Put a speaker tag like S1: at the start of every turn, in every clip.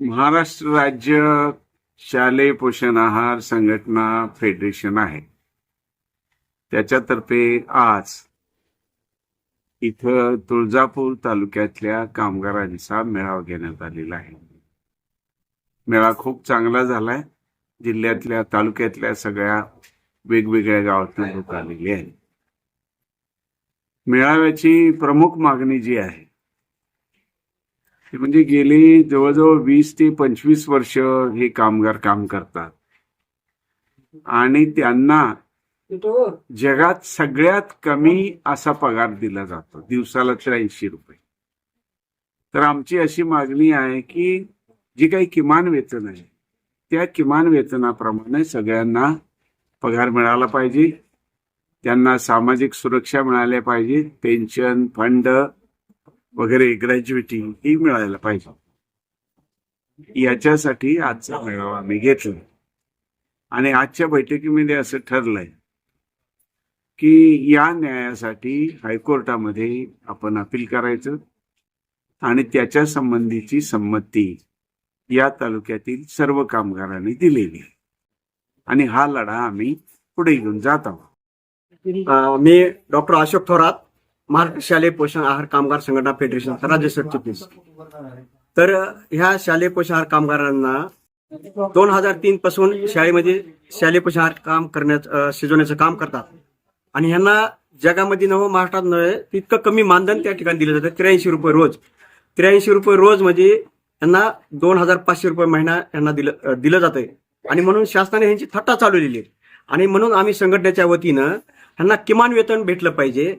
S1: महाराष्ट्र राज्य शालेय पोषण आहार संघटना फेडरेशन आहे. त्याच्यातर्फे आज इथं तुळजापूर तालुक्यातल्या कामगारांचा मेळावा घेण्यात आलेला आहे. मेळा खूप चांगला झालाय. जिल्ह्यातल्या तालुक्यातल्या सगळ्या वेगवेगळ्या गावातून लोक आलेली आहे मेळाव्याची प्रमुख मागणी जी आहे ती म्हणजे गेली जवळजवळ वीस ते पंचवीस वर्ष हे कामगार काम करतात. आणि त्यांना जगात सगळ्यात कमी असा पगार दिला जातो. दिवसाला त्र्याऐंशी रुपये. तर आमची अशी मागणी आहे की जी काही किमान वेतन आहे त्या किमान वेतनाप्रमाणे सगळ्यांना पगार मिळाला पाहिजे. त्यांना सामाजिक सुरक्षा मिळाल्या पाहिजे. पेन्शन फंड वगैरे ग्रॅज्युएटी ही मिळायला पाहिजे. याच्यासाठी आजचा मेळावा आम्ही घेतला. आणि आजच्या बैठकीमध्ये असं ठरलंय की या न्यायासाठी हायकोर्टामध्ये आपण अपील करायचं आणि त्याच्या संबंधीची संमती या तालुक्यातील सर्व कामगारांनी दिलेली. आणि हा लढा आम्ही पुढे घेऊन जात आहोत.
S2: मी डॉक्टर अशोक थोरात महाराष्ट्र शालेय पोषण आहार कामगार संघटना फेडरेशन राज्य सरचिटणीस. तर ह्या शालेय पोषण आहार कामगारांना दोन हजार तीन पासून शाळेमध्ये शालेय पोषण आहार काम करण्याचं शिजवण्याचं काम करतात. आणि ह्यांना जगामध्ये नवं महाराष्ट्रात नव्हे तितकं कमी मानधन त्या ठिकाणी दिलं जातं त्र्याऐंशी रुपये रोज. त्र्याऐंशी रुपये रोज म्हणजे यांना दोन हजार पाचशे रुपये महिना यांना दिलं दिलं जातंय. आणि म्हणून शासनाने ह्यांची थट्टा चालवलेली आहे. आणि म्हणून आम्ही संघटनेच्या वतीनं ह्यांना किमान वेतन भेटलं पाहिजे.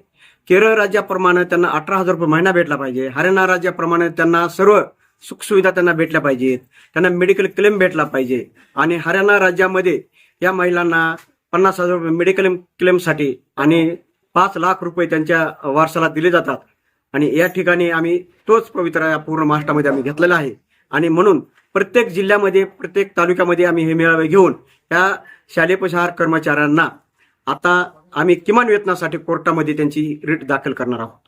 S2: केरळ राज्याप्रमाणे त्यांना अठरा हजार रुपये महिना भेटला पाहिजे. हरियाणा राज्याप्रमाणे त्यांना सर्व सुखसुविधा त्यांना भेटल्या पाहिजेत. त्यांना मेडिकल क्लेम भेटला पाहिजे. आणि हरियाणा राज्यामध्ये या महिलांना पन्नास हजार रुपये मेडिकल क्लेमसाठी आणि पाच लाख रुपये त्यांच्या वारसाला दिले जातात. आणि या ठिकाणी आम्ही तोच पवित्रा या पूर्ण महाराष्ट्रामध्ये आम्ही घेतलेला आहे. आणि म्हणून प्रत्येक जिल्ह्यामध्ये प्रत्येक तालुक्यामध्ये आम्ही हे मेळावे घेऊन या शालेय पोषाहार कर्मचाऱ्यांना आता आम्ही किमान वेतनासाठी कोर्टामध्ये त्यांची रिट दाखल करणार आहोत.